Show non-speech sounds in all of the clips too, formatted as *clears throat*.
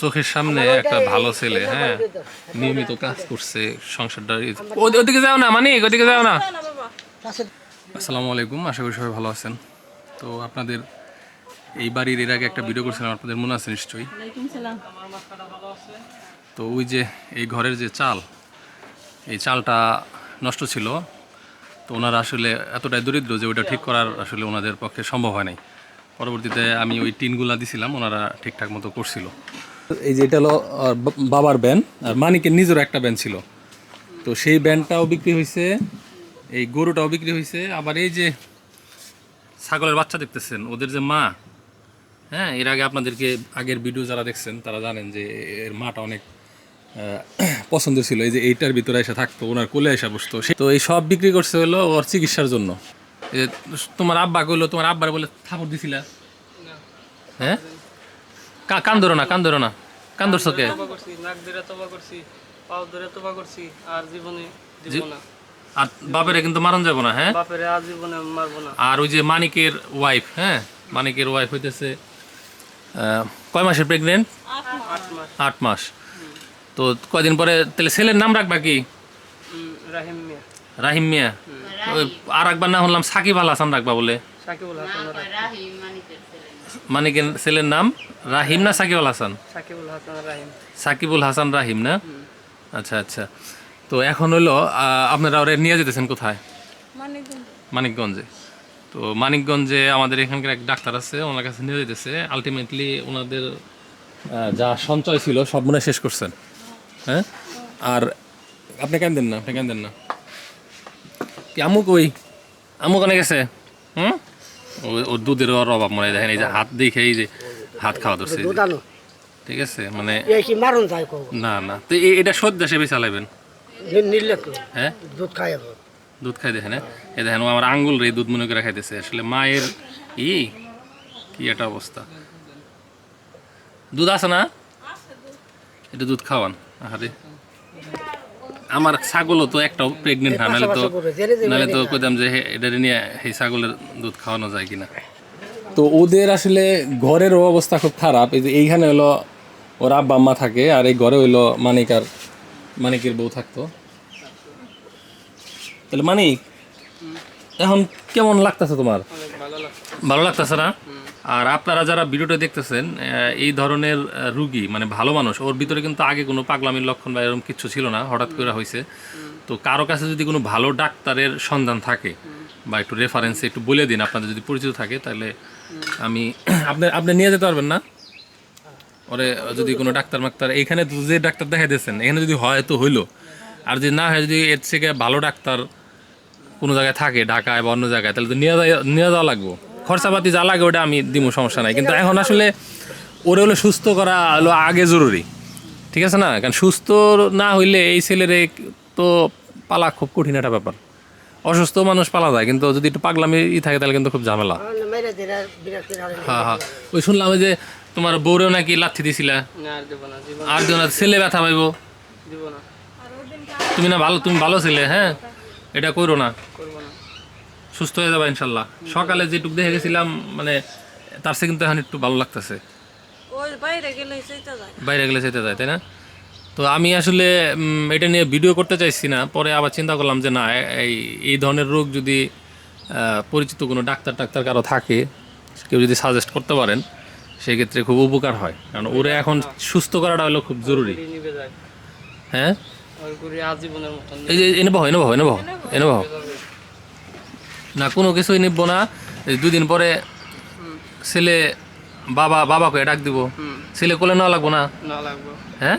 চোখের সামনে একটা ভালো ছেলে হ্যাঁ নিয়মিত কাজ করছে সংসারটা ওদিকে যাও না মানিক ওদিকে যাও না। আসসালামু আলাইকুম আশা করি সবাই ভালো আছেন। তো আপনাদের এই বাড়ির এর আগে একটা ভিডিও করছিলাম আপনাদের মনে আছে নিশ্চয়ই? তো ওই যে এই ঘরের যে চাল এই চালটা নষ্ট ছিল। তো ওনারা আসলে এতটাই দরিদ্র যে ওইটা ঠিক করার আসলে ওনাদের পক্ষে সম্ভব হয় নাই। পরবর্তীতে আমি ওই টিনগুলা দিছিলাম, ওনারা ঠিকঠাক মতো করছিল। এই যে এটা হলো বাবার ব্যান, আর মানিকের নিজেরও একটা ব্যান ছিল। তো সেই ব্যানটাও বিক্রি হয়েছে এই গরুটাও বিক্রি হয়েছে আবার এই যে ছাগলের বাচ্চা দেখতেছেন, ওদের যে মা হ্যাঁ এর আগে আপনাদেরকে আগের ভিডিও যারা দেখছেন, তারা জানেন যে এর মাটা অনেক *clears throat* পছন্দ ছিল। এই যে এইটার ভিতরে এসে থাকতো, ওনার কোলে এসে বসতো। তো এই সব বিক্রি করছে হলো ওর চিকিৎসার জন্য। তোমার আব্বা কইলো তোমার আব্বার বলে থাপড় দিছিলা। হ্যাঁ? কান ধরো না কান ধরো না কান ধরছো কে নাক ধরে তবা করছি পাও ধরে তবা করছি আর জীবনে দিব না। আর বাপেরে কিন্তু মারণ যাব না হ্যাঁ? বাপেরে আর জীবনে মারবো না। আর ওই যে মানিকের ওয়াইফ হ্যাঁ? মানিকের ওয়াইফ হইতেছে কয় মাসের প্রেগনেন্ট আট মাস। তো কয়দিন পরে তাহলে ছেলের নাম রাখবা কি? রাহিম মিয়া। রাহিম মিয়া। আর একবার না শুনলাম সাকিব আল হাসান রাখবা বলে। মানিকের ছেলের নাম। রাহিম না সাকিব আল হাসান? সাকিবুল হাসান রাহিম। সাকিবুল হাসান রাহিম না? আচ্ছা আচ্ছা। তো এখন হলো আপনারা ওরে নিয়ে যেতেছেন কোথায়? মানিকগঞ্জে। তো মানিকগঞ্জে আমাদের এখানকার এক ডাক্তার আছে ওনার কাছে নিয়ে যেতেছে। আলটিমেটলি ওনাদের যা সঞ্চয় ছিল সব মনে শেষ করছেন। হ্যাঁ? আর আপনি কেন দেন না? আপনি কেন দেন না? কি আমুক ওই আমুক অনেক গেছে? হুম? ও- দুধের ওর অভাব মনে দেখেন এই যে হাত দেখে এই যে হাত খাওয়া ধরছে ঠিক আছে মানে এই কি মারুন যায় কো না না তো এটা সদ্য সেবে চালাবেন হ্যাঁ? দুধ খাই দুধ খাই দেখেন হ্যাঁ? এ দেখেন ও আমার আঙ্গুল রে দুধ মনে করে খাইতেছে। আসলে মায়ের ই কি একটা অবস্থা। দুধ আছে না? এটা দুধ খাওয়ান আহারে। আমার ছাগলও তো একটাও প্রেগনেন্ট না নাহলে তো নাহলে তো কইতাম যে এটা নিয়ে এই ছাগলের দুধ খাওয়ানো যায় কিনা। তো ওদের আসলে ঘরের অবস্থা খুব খারাপ। এই যে এইখানে হলো ওর আব্বা আম্মা থাকে আর এই ঘরে হইল মানিক আর মানিকের বউ থাকতো। তাহলে মানিক এখন কেমন লাগতেছে তোমার? ভালো লাগতেছে না? আর আপনারা যারা ভিডিওটা দেখতেছেন এই ধরনের রুগী মানে ভালো মানুষ, ওর ভিতরে কিন্তু আগে কোনো পাগলামির লক্ষণ বা এরকম কিছু ছিল না, হঠাৎ করে হয়েছে তো কারও কাছে যদি কোনো ভালো ডাক্তারের সন্ধান থাকে বা একটু রেফারেন্সে একটু বলে দিন, আপনাদের যদি পরিচিত থাকে, তাহলে আমি *clears throat* আপনি আপনি নিয়ে যেতে পারবেন না? ওরে, যদি কোনো ডাক্তার মাক্তার এখানে যে ডাক্তার দেখাই দিয়েছেন, এখানে যদি হয় তো হইল। আর যদি না হয়, যদি এর থেকে ভালো ডাক্তার কোনো জায়গায় থাকে, ঢাকায় বা অন্য জায়গায়, তাহলে তো নিয়ে যাওয়া নিয়ে যাওয়া লাগবো। খরচাপাতি যা লাগে ওটা আমি দিব সমস্যা নাই। কিন্তু এখন আসলে ওরে হলো সুস্থ করা হলো আগে জরুরি। ঠিক আছে না? কারণ সুস্থ না হইলে এই ছেলের তো পালা খুব কঠিন একটা ব্যাপার। অসুস্থ মানুষ পালা যায় কিন্তু যদি একটু পাগলামি ই থাকে তাহলে কিন্তু খুব ঝামেলা। হ্যাঁ হ্যাঁ ওই শুনলাম ওই যে তোমার বউরেও নাকি লাথি দিছিলা? না আর দেবো না দিও না ছেলে ব্যথা পাইবো। দিব না। তুমি না ভালো তুমি ভালো ছিলে হ্যাঁ? এটা করো না। করব না। সুস্থ হয়ে যাবে ইনশাল্লাহ। সকালে যেটুক দেখে গেছিলাম মানে তার সে কিন্তু এখন একটু ভালো লাগতেছে। ওই বাইরে গেলে সেইটা যায়। বাইরে গেলে যেতে যায় তাই না? তো আমি আসলে এটা নিয়ে ভিডিও করতে চাইছি না পরে আবার চিন্তা করলাম যে না এই এই ধরনের রোগ যদি পরিচিত কোনো ডাক্তার টাক্তার কারও থাকে কেউ যদি সাজেস্ট করতে পারেন সেক্ষেত্রে খুব উপকার হয়। কারণ ওরা এখন সুস্থ করাটা হলো খুব জরুরি। হ্যাঁ? এই যে এনে বহ এনে বহ এনে বহ এনে বহ। না কোনো কিছুই নিব না। দুদিন পরে ছেলে বাবা বাবাকে ডাক দিব। ছেলে কোলে না লাগবো না? হ্যাঁ?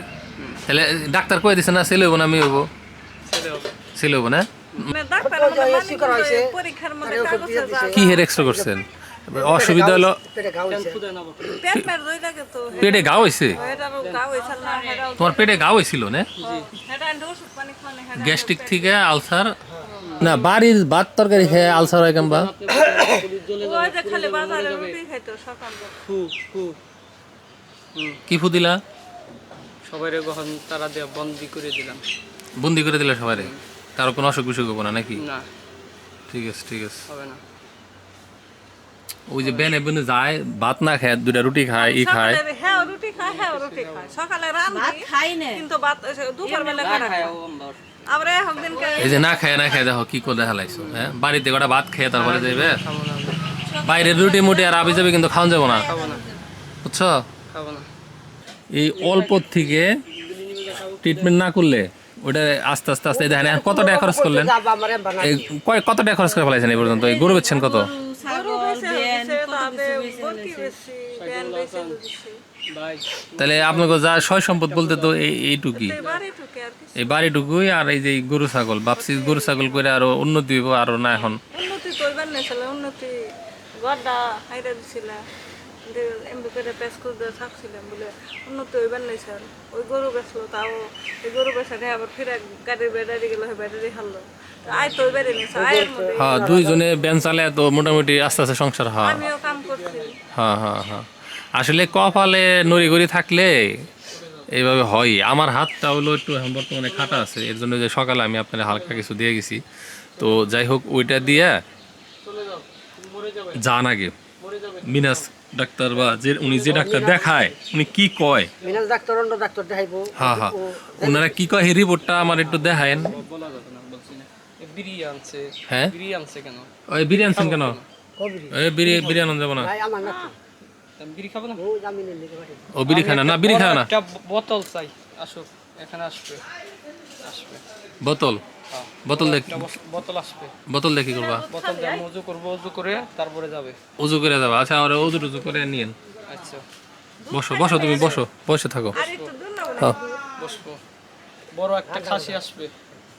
তাহলে ডাক্তার কয়ে দিছে না ছেলে হব না আমি হব ছেলে হব না? কি হের এক্সট্রা করছেন? অসুবিধা হলো পেটে ঘা হয়েছে। তোমার পেটে ঘা হয়েছিল না? গ্যাস্ট্রিক থেকে আলসার না বাড়ির ভাত তরকারি খেয়ে আলসার হয় কেমবা? সকাল ফু সবাই গহন তারা দিয়ে বন্দি করে দিলাম। বন্দি করে দিলে সবাই কারও কোনো অসুখ বিসুখ হব না নাকি? না। ঠিক আছে ঠিক আছে। হবে না। ওই যে বেনে বেনে যায় ভাত না খায় দুটা রুটি খায় ই খায়। সকালে হ্যাঁ রুটি খায় হ্যাঁ রুটি খায়। সকালে রান্ধি খাই না। কিন্তু ভাত দুপুর বেলা খায় এই যে না খায় না খায় দেখো কি করে দেখা লাগছো হ্যাঁ? বাড়িতে কটা ভাত খেয়ে তারপরে যাবে খাব বাইরে রুটি মুটি আর আবি যাবে কিন্তু খাওয়া যাব না। বুঝছ? এই অল্প থেকে ট্রিটমেন্ট না করলে ওটা আস্তে আস্তে আস্তে এই দেখেন কত টাকা খরচ করলেন? কত টাকা খরচ করে ফেলাইছেন এই পর্যন্ত? এই গরু বেচছেন কত? তাহলে আপনাকে যা সয় সম্পদ বলতে তো এই এইটুকুই। এই বাড়িটুকুই আর এই যে গরু ছাগল ভাবছি গরু ছাগল করে আরও উন্নতি হইব আরও না এখন। উন্নতি করবার উন্নতি গড্ডা হাইরা দিছিল। এমবি করে পেস করে থাকছিলাম বলে উন্নতি হইবার নেছিল ওই গরু বেচলো তাও ওই গরু বেচারে আবার ফিরে গাড়ির ব্যাটারি গেল ব্যাটারি হারলো। আয় তো বেড়ে নিছে আয়ের মধ্যে। হ্যাঁ দুইজনে ব্যান চালে তো মোটামুটি আস্তে আস্তে সংসার হয়। আমিও কাম করছি। হ্যাঁ হ্যাঁ হ্যাঁ। আসলে কপালে নড়ি গড়ি থাকলে এইভাবে হয়। আমার হাতটা হলো একটু বর্তমানে খাটা আছে এর জন্য যে সকালে আমি আপনার হালকা কিছু দিয়ে গেছি। তো যাই হোক ওইটা দিয়ে যান আগে। মিনাস ডাক্তার বা যে উনি যে ডাক্তার দেখায় উনি কি কয়? মিনাল ডাক্তার অন্য ডাক্তার দেখাইবো। হ্যাঁ হ্যাঁ ওনারা কি কয়? এই রিপোর্টটা আমার একটু দেখায়েন। হ্যাঁ? বিড়ি আনছে কেন? ওই বিরিয়ানি আনছেন কেন? এই বিড়ি বিরিয়ানি যাব না। ভাই আমার না বিড়ি খাব না? ও বিড়ি না না বিড়ি খায় একটা বোতল চাই। আসুক এখানে আসবে। আসবে। বোতল? হ্যাঁ। বোতল দেখ বোতল আসবে। বোতল দেখি করবা? বোতল দিয়ে করব করে তারপরে যাবে। উজু করে যাবা। আচ্ছা আমার উজু টুজু করে নিয়েন। আচ্ছা। বসো বসো তুমি বসো বসে থাকো। হ্যাঁ। বসবো। বড় একটা খাসি আসবে।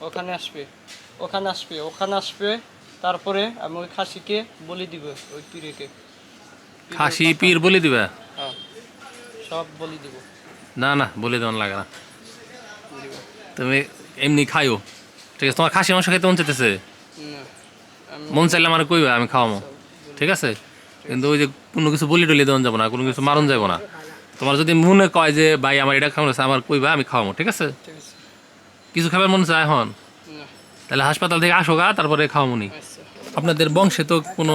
ওখানে আসবে। ওখানে আসবে ওখানে আসবে। তারপরে আমি ওই খাসিকে বলি দিব ওই পিড়েকে খাসি পীর বলে দিবা? হ্যাঁ সব বলি দিব। না না বলে দেওয়ান লাগে না। তুমি এমনি খাইও। ঠিক আছে তোমার খাসি মাংস খাইতে মন চাইতেছে? মন চাইলে আমার কইবে আমি খাওয়ামো। ঠিক আছে? কিন্তু ওই যে কোনো কিছু বলি টলি দেওয়ান যাব না কোনো কিছু মারণ যাব না। তোমার যদি মনে কয় যে ভাই আমার এটা খাওয়ানো আছে, আমার কইবা আমি খাওয়ামো ঠিক আছে? কিছু খাবার মন চায় এখন? তাহলে হাসপাতাল থেকে আসো গা তারপরে খাওয়ামো নি। আচ্ছা। আপনাদের বংশে তো কোনো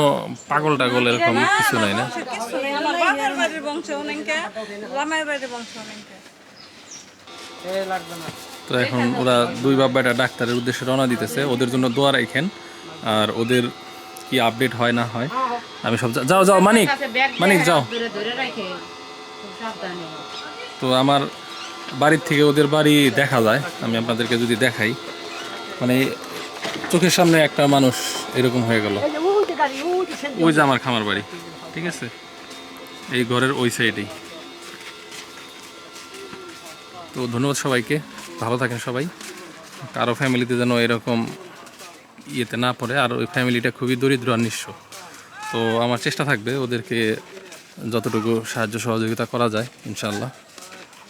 পাগল টাগল এরকম কিছু নাই না? তো এখন ওরা দুই বাপ বেটা ডাক্তারের উদ্দেশ্যে রওনা দিতেছে। ওদের জন্য দোয়া রাখেন আর ওদের কি আপডেট হয় না হয় আমি সব যাও যাও মানিক মানিক যাও। ধরে ধরে রাখে। খুব সাবধানে। তো আমার বাড়ির থেকে ওদের বাড়ি দেখা যায়। আমি আপনাদেরকে যদি দেখাই মানে চোখের সামনে একটা মানুষ এরকম হয়ে গেল। ওই যে আমার খামার বাড়ি ঠিক আছে? এই ঘরের ওই সাইডেই তো ধন্যবাদ সবাইকে ভালো থাকেন সবাই। কারও ফ্যামিলিতে যেন এরকম ইয়েতে না পড়ে আর ওই ফ্যামিলিটা খুবই দরিদ্র আর নিঃস্ব। তো আমার চেষ্টা থাকবে ওদেরকে যতটুকু সাহায্য সহযোগিতা করা যায় ইনশাল্লাহ